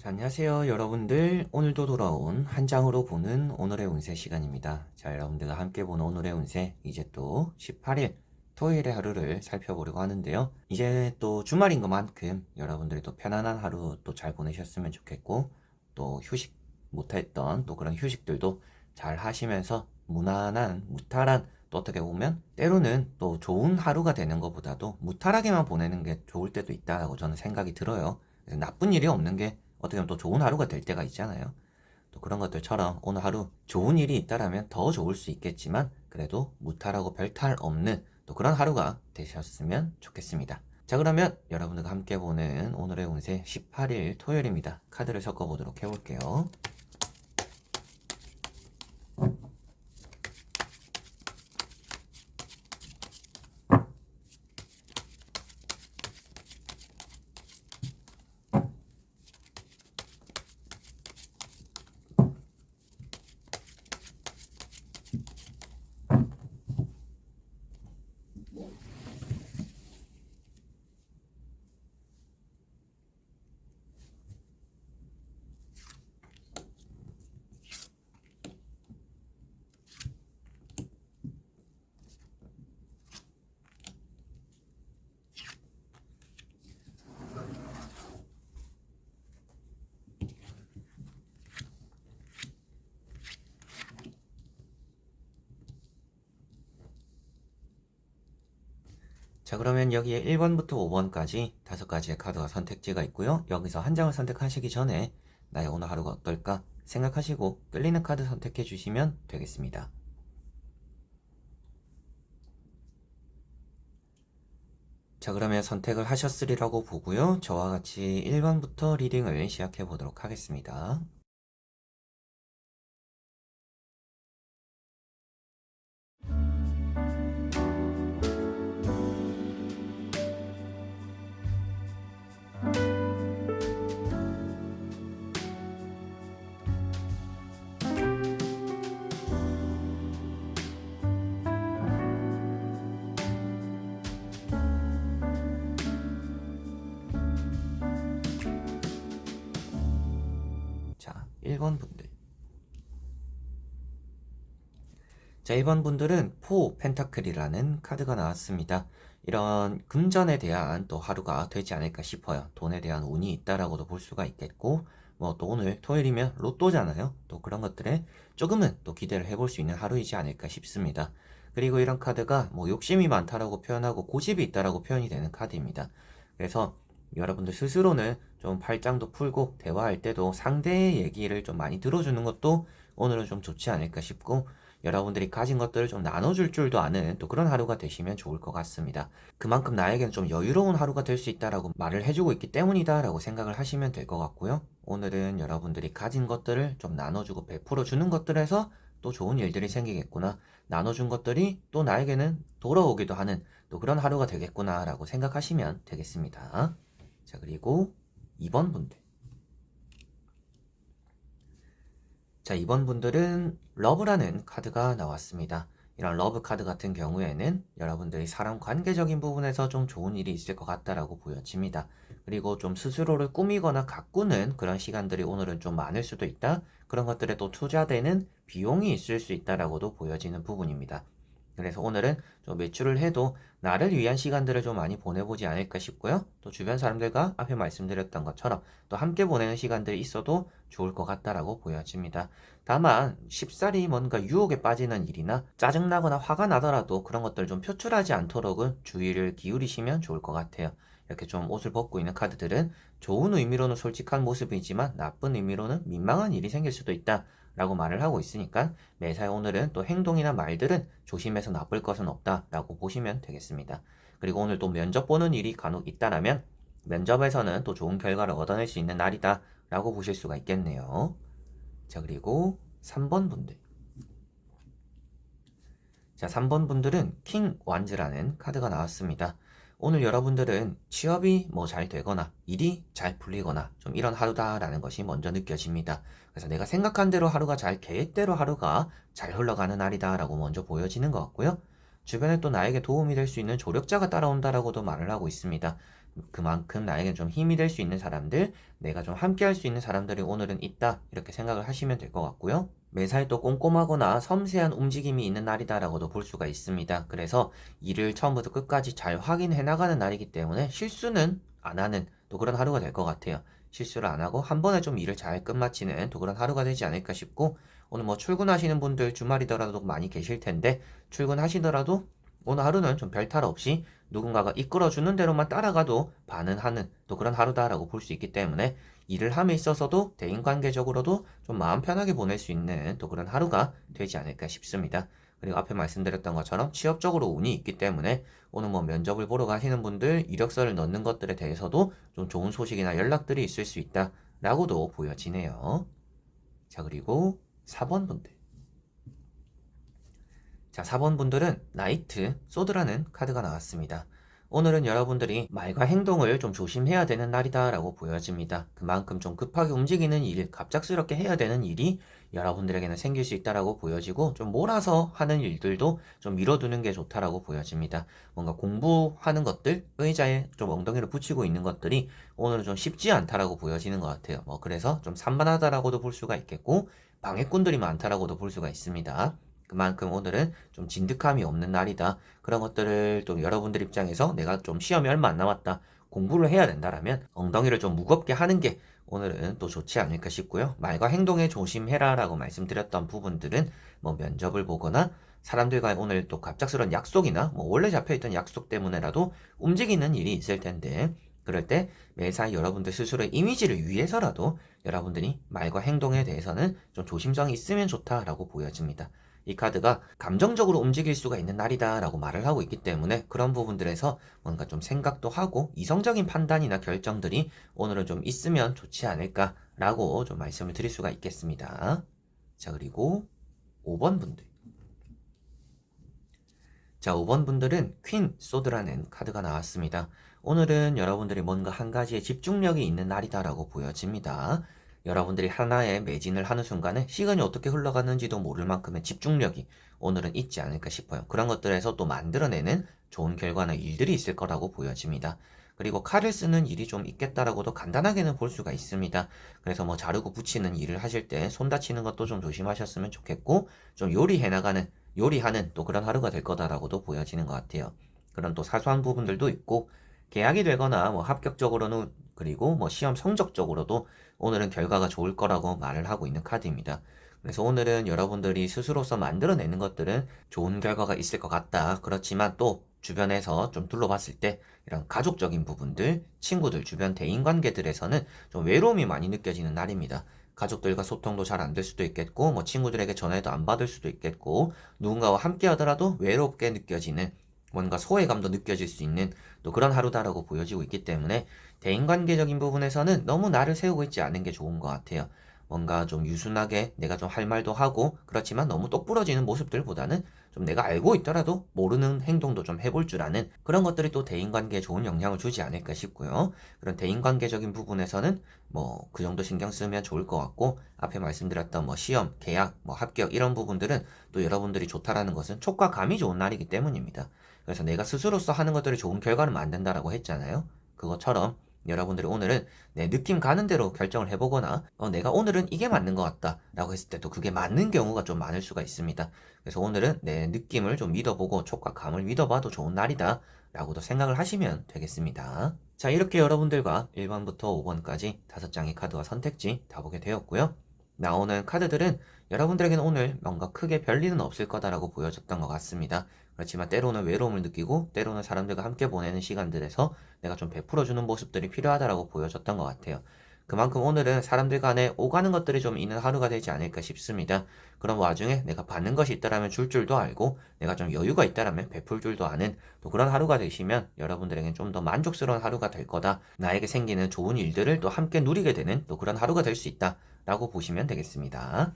자, 안녕하세요, 여러분들. 오늘도 돌아온 한 장으로 보는 오늘의 운세 시간입니다. 자, 여러분들과 함께 보는 오늘의 운세, 이제 또 18일 토요일의 하루를 살펴보려고 하는데요. 이제 또 주말인 것만큼 여러분들이 또 편안한 하루 또 잘 보내셨으면 좋겠고, 또 휴식 못했던 또 그런 휴식들도 잘 하시면서 무난한, 무탈한, 또 어떻게 보면 때로는 또 좋은 하루가 되는 것보다도 무탈하게만 보내는 게 좋을 때도 있다라고 저는 생각이 들어요. 나쁜 일이 없는 게 어떻게 보면 또 좋은 하루가 될 때가 있잖아요. 또 그런 것들처럼 오늘 하루 좋은 일이 있다라면 더 좋을 수 있겠지만 그래도 무탈하고 별탈 없는 또 그런 하루가 되셨으면 좋겠습니다. 자 그러면 여러분들과 함께 보는 오늘의 운세 18일 토요일입니다. 카드를 섞어보도록 해볼게요. 자 그러면 여기에 1번부터 5번까지 다섯 가지의 카드와 선택지가 있고요. 여기서 한 장을 선택하시기 전에 나의 오늘 하루가 어떨까 생각하시고 끌리는 카드 선택해 주시면 되겠습니다. 자 그러면 선택을 하셨으리라고 보고요. 저와 같이 1번부터 리딩을 시작해 보도록 하겠습니다. 자, 1번 분들. 자, 1번 분들은 포 펜타클이라는 카드가 나왔습니다. 이런 금전에 대한 또 하루가 되지 않을까 싶어요. 돈에 대한 운이 있다라고도 볼 수가 있겠고, 뭐 또 오늘 토요일이면 로또잖아요. 또 그런 것들에 조금은 또 기대를 해볼 수 있는 하루이지 않을까 싶습니다. 그리고 이런 카드가 뭐 욕심이 많다라고 표현하고 고집이 있다라고 표현이 되는 카드입니다. 그래서 여러분들 스스로는 좀 팔짱도 풀고 대화할 때도 상대의 얘기를 좀 많이 들어주는 것도 오늘은 좀 좋지 않을까 싶고 여러분들이 가진 것들을 좀 나눠줄 줄도 아는 또 그런 하루가 되시면 좋을 것 같습니다. 그만큼 나에겐 좀 여유로운 하루가 될 수 있다라고 말을 해주고 있기 때문이다라고 생각을 하시면 될 것 같고요. 오늘은 여러분들이 가진 것들을 좀 나눠주고 베풀어 주는 것들에서 또 좋은 일들이 생기겠구나. 나눠준 것들이 또 나에게는 돌아오기도 하는 또 그런 하루가 되겠구나라고 생각하시면 되겠습니다. 자, 그리고 2번 분들. 자, 2번 분들은 러브라는 카드가 나왔습니다. 이런 러브 카드 같은 경우에는 여러분들이 사람 관계적인 부분에서 좀 좋은 일이 있을 것 같다라고 보여집니다. 그리고 좀 스스로를 꾸미거나 가꾸는 그런 시간들이 오늘은 좀 많을 수도 있다. 그런 것들에 또 투자되는 비용이 있을 수 있다라고도 보여지는 부분입니다. 그래서 오늘은 좀 매출을 해도 나를 위한 시간들을 좀 많이 보내보지 않을까 싶고요. 또 주변 사람들과 앞에 말씀드렸던 것처럼 또 함께 보내는 시간들이 있어도 좋을 것 같다라고 보여집니다. 다만 쉽사리 뭔가 유혹에 빠지는 일이나 짜증나거나 화가 나더라도 그런 것들 좀 표출하지 않도록은 주의를 기울이시면 좋을 것 같아요. 이렇게 좀 옷을 벗고 있는 카드들은 좋은 의미로는 솔직한 모습이지만 나쁜 의미로는 민망한 일이 생길 수도 있다. 라고 말을 하고 있으니까 매사에 오늘은 또 행동이나 말들은 조심해서 나쁠 것은 없다 라고 보시면 되겠습니다. 그리고 오늘 또 면접 보는 일이 간혹 있다라면 면접에서는 또 좋은 결과를 얻어낼 수 있는 날이다 라고 보실 수가 있겠네요. 자, 그리고 3번 분들. 자, 3번 분들은 킹 완즈라는 카드가 나왔습니다. 오늘 여러분들은 취업이 뭐 잘 되거나 일이 잘 풀리거나 좀 이런 하루다라는 것이 먼저 느껴집니다. 그래서 내가 생각한 대로 하루가 잘 계획대로 하루가 잘 흘러가는 날이다라고 먼저 보여지는 것 같고요. 주변에 또 나에게 도움이 될 수 있는 조력자가 따라온다라고도 말을 하고 있습니다. 그만큼 나에게 좀 힘이 될 수 있는 사람들, 내가 좀 함께 할 수 있는 사람들이 오늘은 있다. 이렇게 생각을 하시면 될 것 같고요. 매사에 또 꼼꼼하거나 섬세한 움직임이 있는 날이다라고도 볼 수가 있습니다. 그래서 일을 처음부터 끝까지 잘 확인해 나가는 날이기 때문에 실수는 안 하는 또 그런 하루가 될 것 같아요. 실수를 안 하고 한 번에 좀 일을 잘 끝마치는 또 그런 하루가 되지 않을까 싶고 오늘 뭐 출근하시는 분들 주말이더라도 많이 계실 텐데 출근하시더라도 오늘 하루는 좀 별탈 없이 누군가가 이끌어주는 대로만 따라가도 반응하는 또 그런 하루다라고 볼 수 있기 때문에 일을 함에 있어서도 대인관계적으로도 좀 마음 편하게 보낼 수 있는 또 그런 하루가 되지 않을까 싶습니다. 그리고 앞에 말씀드렸던 것처럼 취업적으로 운이 있기 때문에 오늘 뭐 면접을 보러 가시는 분들 이력서를 넣는 것들에 대해서도 좀 좋은 소식이나 연락들이 있을 수 있다라고도 보여지네요. 자, 그리고 4번 분들. 자, 4번 분들은 나이트 소드라는 카드가 나왔습니다. 오늘은 여러분들이 말과 행동을 좀 조심해야 되는 날이다 라고 보여집니다. 그만큼 좀 급하게 움직이는 일, 갑작스럽게 해야 되는 일이 여러분들에게는 생길 수 있다라고 보여지고 좀 몰아서 하는 일들도 좀 미뤄두는 게 좋다라고 보여집니다. 뭔가 공부하는 것들, 의자에 좀 엉덩이를 붙이고 있는 것들이 오늘은 좀 쉽지 않다라고 보여지는 것 같아요. 뭐 그래서 좀 산만하다라고도 볼 수가 있겠고 방해꾼들이 많다라고도 볼 수가 있습니다. 그만큼 오늘은 좀 진득함이 없는 날이다. 그런 것들을 또 여러분들 입장에서 내가 좀 시험이 얼마 안 남았다. 공부를 해야 된다라면 엉덩이를 좀 무겁게 하는 게 오늘은 또 좋지 않을까 싶고요. 말과 행동에 조심해라 라고 말씀드렸던 부분들은 뭐 면접을 보거나 사람들과 오늘 또 갑작스러운 약속이나 뭐 원래 잡혀있던 약속 때문에라도 움직이는 일이 있을 텐데 그럴 때 매사 여러분들 스스로의 이미지를 위해서라도 여러분들이 말과 행동에 대해서는 좀 조심성이 있으면 좋다라고 보여집니다. 이 카드가 감정적으로 움직일 수가 있는 날이다 라고 말을 하고 있기 때문에 그런 부분들에서 뭔가 좀 생각도 하고 이성적인 판단이나 결정들이 오늘은 좀 있으면 좋지 않을까 라고 좀 말씀을 드릴 수가 있겠습니다. 자, 그리고 5번 분들. 자, 5번 분들은 퀸 소드라는 카드가 나왔습니다. 오늘은 여러분들이 뭔가 한 가지에 집중력이 있는 날이다라고 보여집니다. 여러분들이 하나에 매진을 하는 순간에 시간이 어떻게 흘러가는지도 모를 만큼의 집중력이 오늘은 있지 않을까 싶어요. 그런 것들에서 또 만들어내는 좋은 결과나 일들이 있을 거라고 보여집니다. 그리고 칼을 쓰는 일이 좀 있겠다라고도 간단하게는 볼 수가 있습니다. 그래서 뭐 자르고 붙이는 일을 하실 때 손 다치는 것도 좀 조심하셨으면 좋겠고 좀 요리해 나가는 요리하는 또 그런 하루가 될 거다라고도 보여지는 것 같아요. 그런 또 사소한 부분들도 있고 계약이 되거나 뭐 합격적으로는 그리고 뭐 시험 성적적으로도 오늘은 결과가 좋을 거라고 말을 하고 있는 카드입니다. 그래서 오늘은 여러분들이 스스로서 만들어내는 것들은 좋은 결과가 있을 것 같다. 그렇지만 또 주변에서 좀 둘러봤을 때 이런 가족적인 부분들, 친구들, 주변 대인관계들에서는 좀 외로움이 많이 느껴지는 날입니다. 가족들과 소통도 잘 안 될 수도 있겠고, 뭐 친구들에게 전화도 안 받을 수도 있겠고, 누군가와 함께 하더라도 외롭게 느껴지는 뭔가 소외감도 느껴질 수 있는 또 그런 하루다라고 보여지고 있기 때문에 대인관계적인 부분에서는 너무 나를 세우고 있지 않은 게 좋은 것 같아요. 뭔가 좀 유순하게 내가 좀 할 말도 하고 그렇지만 너무 똑부러지는 모습들보다는 좀 내가 알고 있더라도 모르는 행동도 좀 해볼 줄 아는 그런 것들이 또 대인관계에 좋은 영향을 주지 않을까 싶고요. 그런 대인관계적인 부분에서는 뭐 그 정도 신경 쓰면 좋을 것 같고 앞에 말씀드렸던 뭐 시험, 계약, 뭐 합격 이런 부분들은 또 여러분들이 좋다라는 것은 촉과 감이 좋은 날이기 때문입니다. 그래서 내가 스스로서 하는 것들이 좋은 결과를 만든다라고 했잖아요. 그것처럼 여러분들이 오늘은 내 느낌 가는 대로 결정을 해보거나 어, 내가 오늘은 이게 맞는 것 같다 라고 했을 때 또 그게 맞는 경우가 좀 많을 수가 있습니다. 그래서 오늘은 내 느낌을 좀 믿어보고 촉과 감을 믿어봐도 좋은 날이다 라고도 생각을 하시면 되겠습니다. 자 이렇게 여러분들과 1번부터 5번까지 다섯 장의 카드와 선택지 다 보게 되었고요. 나오는 카드들은 여러분들에게는 오늘 뭔가 크게 별일은 없을 거다라고 보여졌던 것 같습니다. 그렇지만 때로는 외로움을 느끼고 때로는 사람들과 함께 보내는 시간들에서 내가 좀 베풀어주는 모습들이 필요하다라고 보여졌던 것 같아요. 그만큼 오늘은 사람들 간에 오가는 것들이 좀 있는 하루가 되지 않을까 싶습니다. 그런 와중에 내가 받는 것이 있다라면 줄 줄도 알고 내가 좀 여유가 있다라면 베풀 줄도 아는 또 그런 하루가 되시면 여러분들에겐 좀 더 만족스러운 하루가 될 거다. 나에게 생기는 좋은 일들을 또 함께 누리게 되는 또 그런 하루가 될 수 있다 라고 보시면 되겠습니다.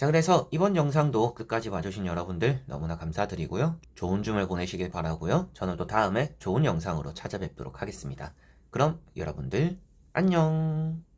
자, 그래서 이번 영상도 끝까지 봐주신 여러분들 너무나 감사드리고요. 좋은 주말 보내시길 바라고요. 저는 또 다음에 좋은 영상으로 찾아뵙도록 하겠습니다. 그럼 여러분들 안녕!